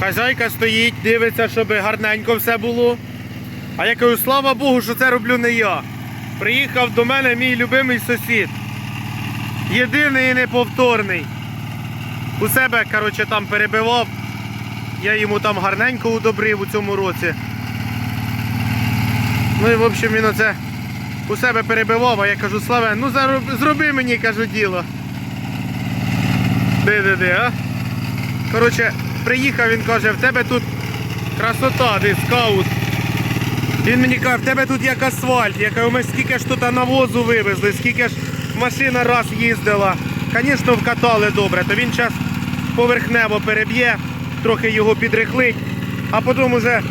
Хазяйка стоїть, дивиться, щоб гарненько все було. А я кажу, слава Богу, що це роблю не я. Приїхав до мене мій любимий сусід. Єдиний і неповторний. У себе, коротше, там перебивав. Я йому там гарненько удобрив у цьому році. Ну і в общем він оце у себе перебивав, а я кажу, Славе, ну зроби мені, кажу, діло. Де-де-де, а? Коротше, приїхав, він каже, в тебе тут красота, де скаут. Він мені каже, в тебе тут як асфальт. Я кажу, ми скільки ж тут навозу вивезли, скільки ж машина раз їздила. Звісно, вкатали добре, то він зараз поверхнево переб'є, трохи його підрихлить, а потім уже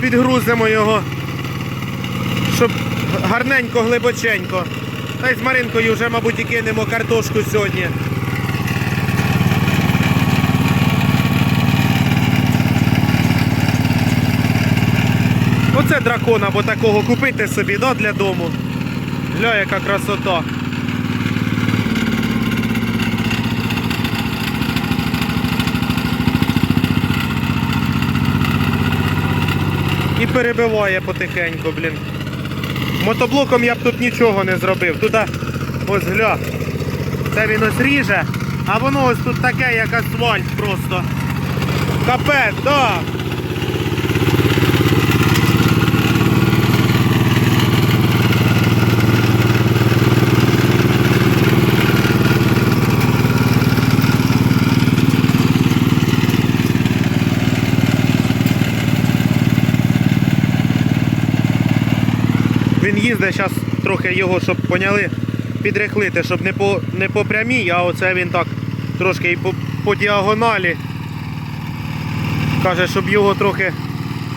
підгрузимо його, щоб гарненько, глибоченько. Та й з Маринкою вже, мабуть, і кинемо картошку сьогодні. Оце дракон або такого купити собі да, для дому. Гля, яка красота. І перебиває потихеньку, блін. Мотоблоком я б тут нічого не зробив. Тут ось гля. Це він ось ріже, а воно ось тут таке, як асфальт просто. Капець, да. Він їздить зараз трохи його, щоб поняли, підрихлити, щоб не по, не по прямій, а оце він так трошки і по, по діагоналі. Каже, щоб його трохи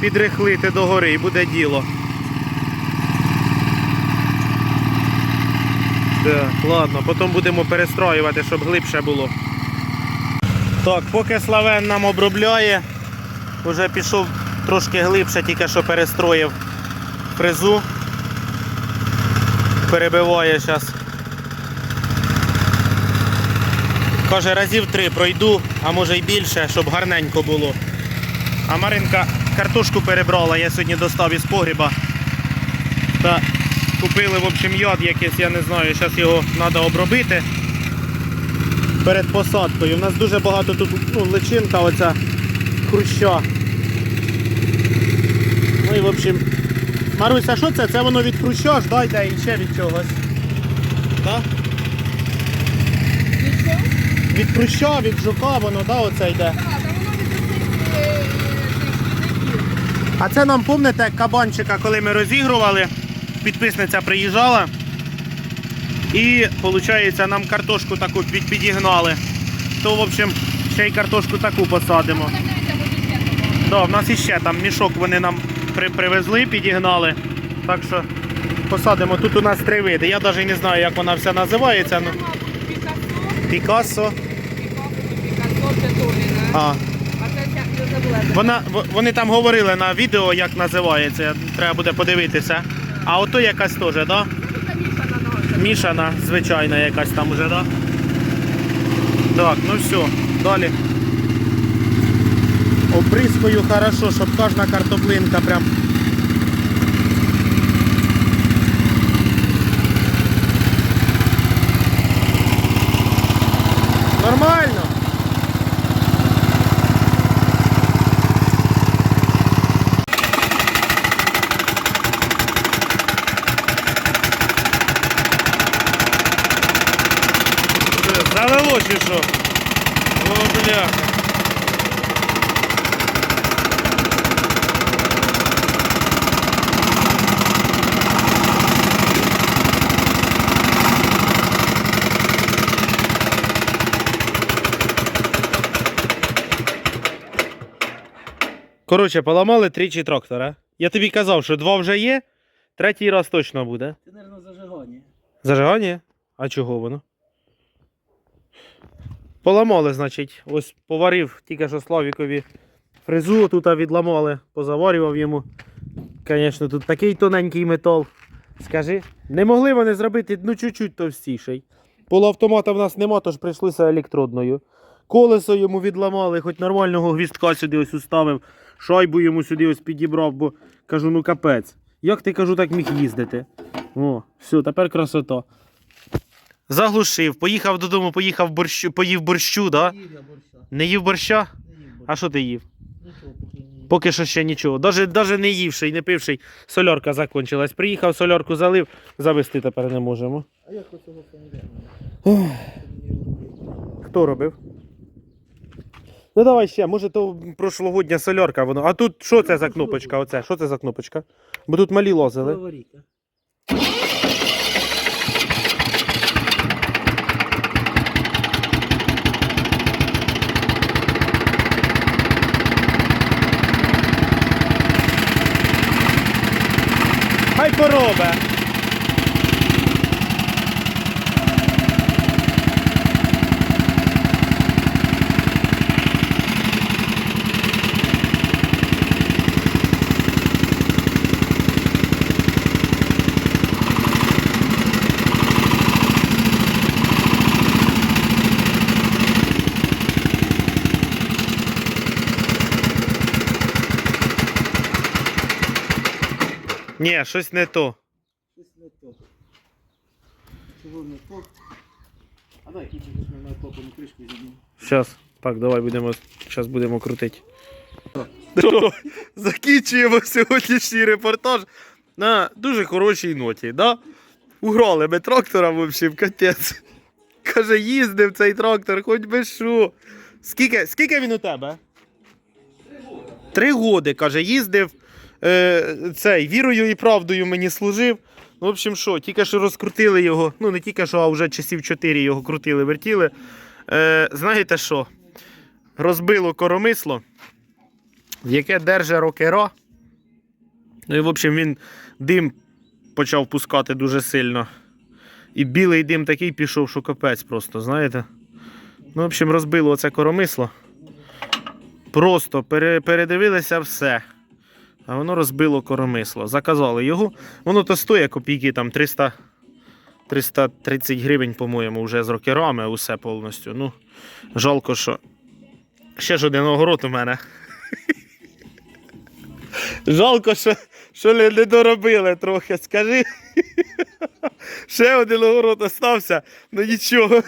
підрихлити догори і буде діло. Так, ладно, потім будемо перестроювати, щоб глибше було. Так, поки Славен нам обробляє, вже пішов трошки глибше, тільки що перестроїв фрезу перебиває зараз. Каже, разів три пройду, а може й більше, щоб гарненько було. А Маринка картошку перебрала, я сьогодні достав із погріба. Та купили в общем, яд якийсь, я не знаю, зараз його треба обробити перед посадкою. У нас дуже багато тут ну, личинка оця хруща. Ну і в общем, Маруся, що це? Це воно від хруща ж, да, йде і ще від чогось. Да? І що? Від хруща, від жука воно, да, оце йде. Так, та воно від цих е, шкідників. А це нам пам'ятаєте кабанчика, коли ми розігрували, підписниця приїжджала. І виходить, нам картошку таку під- підігнали. То, в общем, ще й картошку таку посадимо. Ще такого? Да, в нас іще там мішок вони нам при- привезли, підігнали. Так що посадимо. Тут у нас три види. Я навіть не знаю, як вона вся називається. Ну, Пікассо. А, вона, вони там говорили на відео, як називається. Треба буде подивитися. А ото якась теж, так? Да? Мішана. Мішана, звичайна якась там уже, да? Так, ну все, далі. Обрискою хорошо, щоб кожна картоплинка прям. Нормально. Завело чи що? О, бляха. Коротше, поламали тричі трактора. Я тобі казав, що два вже є, третій раз точно буде. Це, мабуть, зажигання. Зажигання? А чого воно? Поламали, значить. Ось поварив тільки що Славікові фрезу, тут відламали, позаварював йому. Звісно, тут такий тоненький метал. Скажи, не могли вони зробити ну чуть-чуть товстіший. Полуавтомата в нас нема, тож прийшлися електродною. Колесо йому відламали, хоч нормального гвіздка сюди ось уставив, шайбу йому сюди ось підібрав, бо кажу, ну капець. Як ти кажу, так міг їздити? О, все, тепер красота. Заглушив, поїхав додому, поїхав борщу, поїв борщу, да? Їв я борща. Не їв борща? Не їв борща. А що ти їв? Нічого поки не їв. Поки що ще нічого. Даже, даже не ївши і не пивши, сольорка закончилась. Приїхав, сольорку залив, завести тепер не можемо. А як оцього? Ох. Хто робив? Ну давай ще, може то прошлогодня сольорка воно. А тут що це за кнопочка? Оце? Що це за кнопочка? Бо тут малі лозили. Хай поробе. Ні, щось не то. Щось не то. Чого не то? А дай візьмемо на топану кришку зіб'ємо. Щас. Так, давай будемо. Щас будемо крутити. Закінчуємо сьогоднішній репортаж на дуже хорошій ноті, да? Уграли ми трактора, в общем, капець. Каже, їздив цей трактор, хоч би що. Скільки, скільки він у тебе? Три годи, каже, їздив. Е, цей, вірою і правдою мені служив. Ну, в общем, що, тільки що розкрутили його. Ну, не тільки що, а вже часів 4 його крутили, вертіли. Е, знаєте що? Розбило коромисло, яке держить рокера. Ну і, в общем, він дим почав пускати дуже сильно. І білий дим такий пішов, що капець просто, знаєте. Ну, в общем, розбило оце коромисло. Просто пере, передивилися все. А воно розбило коромисло. Заказали його. Воно то стоїть копійки там 300, 330 гривень, по-моєму, вже з рокерами, усе повністю. Ну, жалко, що. Ще ж один огород у мене. Жалко, що, що не, не доробили трохи, скажи. Ще один огород остався, ну нічого.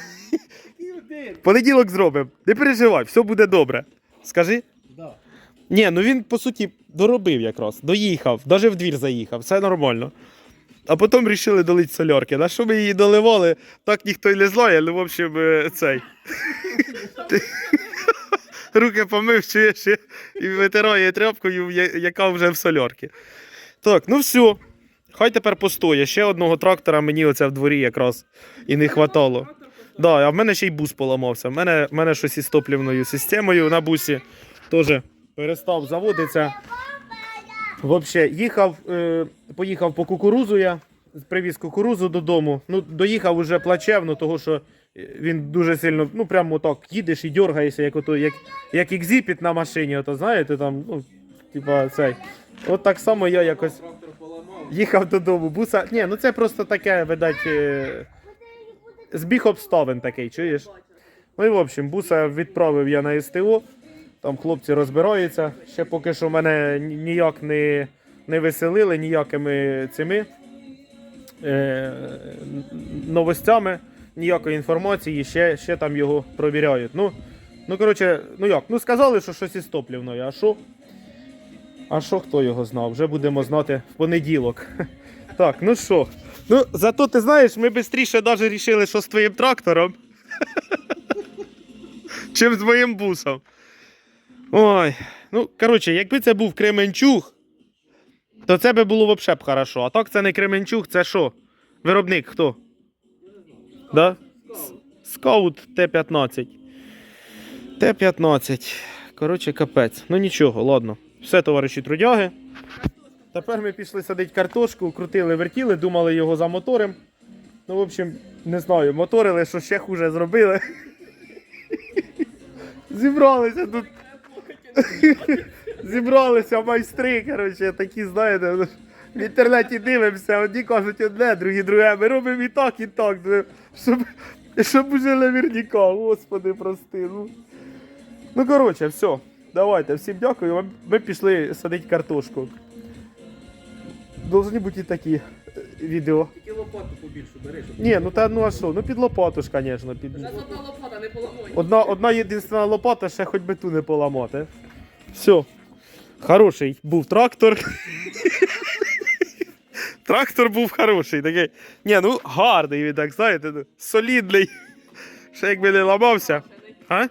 Понеділок зробимо. Не переживай, все буде добре. Скажи. Ні, ну він по суті доробив якраз, доїхав, навіть в двір заїхав, все нормально. А потім вирішили долити солярки. На що ми її доливали, так ніхто й не знає, ну, в общем, е, цей. Руки помив, чуєш, і- витирає тряпкою, яка вже в солярці. Так, ну все. Хай тепер постоє. Ще одного трактора мені оце в дворі якраз і не хватало. Да, а в мене ще й бус поламався. В мене, в мене щось із топлівною системою на бусі теж перестав заводитися. Взагалі, їхав, е, поїхав по кукурузу я, привіз кукурузу додому. Ну, доїхав уже плачевно, тому що е, він дуже сильно, ну прямо так їдеш і дергаєшся, як ото, як, як екзіпіт на машині, ото знаєте, там, ну, типа цей. От так само я якось їхав додому. Буса. Ні, ну це просто таке, видать, е, збіг обставин такий, чуєш? Ну і в общем, буса відправив я на СТО. Там хлопці розбираються. Ще поки що мене ніяк не, не веселили ніякими цими е, новостями, ніякої інформації, ще, ще там його провіряють. Ну, ну коротше, ну як? Ну сказали, що щось із топлівною, а що? А що хто його знав? Вже будемо знати в понеділок. Так, ну що? Ну, зато ти знаєш, ми швидше навіть рішили, що з твоїм трактором. Чим з моїм бусом. Ой. Ну, коротше, якби це був Кременчуг, то це би було взагалі б хорошо. А так це не Кременчуг, це що? Виробник хто? Да? Скаут Т-15. Т-15. Коротше, капець. Ну нічого, ладно. Все, товариші трудяги. Тепер ми пішли садити картошку, крутили, вертіли, думали його замоторим. Ну, в общем, не знаю, моторили, що ще хуже зробили. Зібралися тут. Зібралися майстри, коротше, такі, знаєте, в інтернеті дивимося, одні кажуть одне, другі друге. Ми робимо і так, і так, ну, щоб, щоб уже наверняка, господи, прости. Ну, Ну, коротше, все. Давайте, всім дякую. Ми- пішли садити картошку. Должні бути такі відео. Тільки лопату побільшу бери, щоб... Ні, ну та ну а що? Ну під лопату ж, звісно. Під... Зараз одна лопата не поламає. Одна, одна єдинственна лопата, ще хоч би ту не поламати. Все. Хороший був трактор. трактор був хороший. Такий. Ні, ну гарний він, так, знаєте, ну, солідний. Ще якби не ламався. А?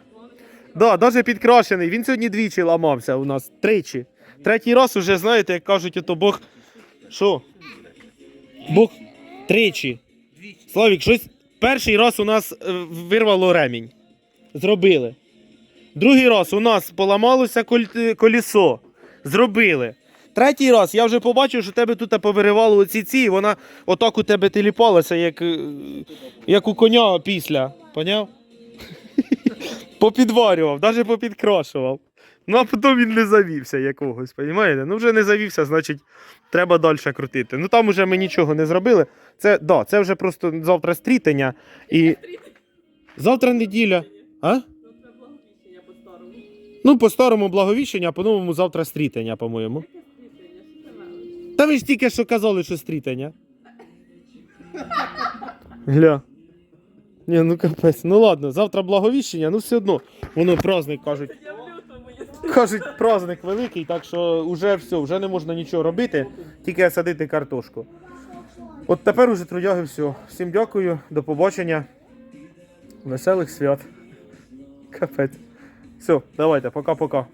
Да, навіть підкрашений. Він сьогодні двічі ламався у нас. Тричі. Третій раз уже, знаєте, як кажуть, ото Бог. Що? Бог тричі. Славік, щось перший раз у нас е, вирвало ремінь. Зробили. Другий раз у нас поламалося е. Зробили. Третій раз я вже побачив, що тебе тут повиривало оці ці, і вона отак у тебе теліпалася, як, е, як у коня після. Поняв? Попідварював, навіть попідкрашував. Ну, а потім він не завівся якогось, розумієте? Ну, вже не завівся, значить, треба далі крутити. Ну там уже ми нічого не зробили. Це, да, це вже просто завтра стрітення. І завтра неділя. А? Ну, по-старому благовіщення, а по-новому завтра стрітення, по-моєму. Та ви ж тільки що казали, що стрітення. Гля. Ні, ну капець. Ну ладно, завтра благовіщення, ну все одно. Воно праздник кажуть. Я в лютому, якщо Кажуть, праздник великий, так що вже все, вже не можна нічого робити, тільки садити картошку. От тепер уже трудяги все. Всім дякую, до побачення. Веселих свят. Капець. Все, давайте, пока-пока.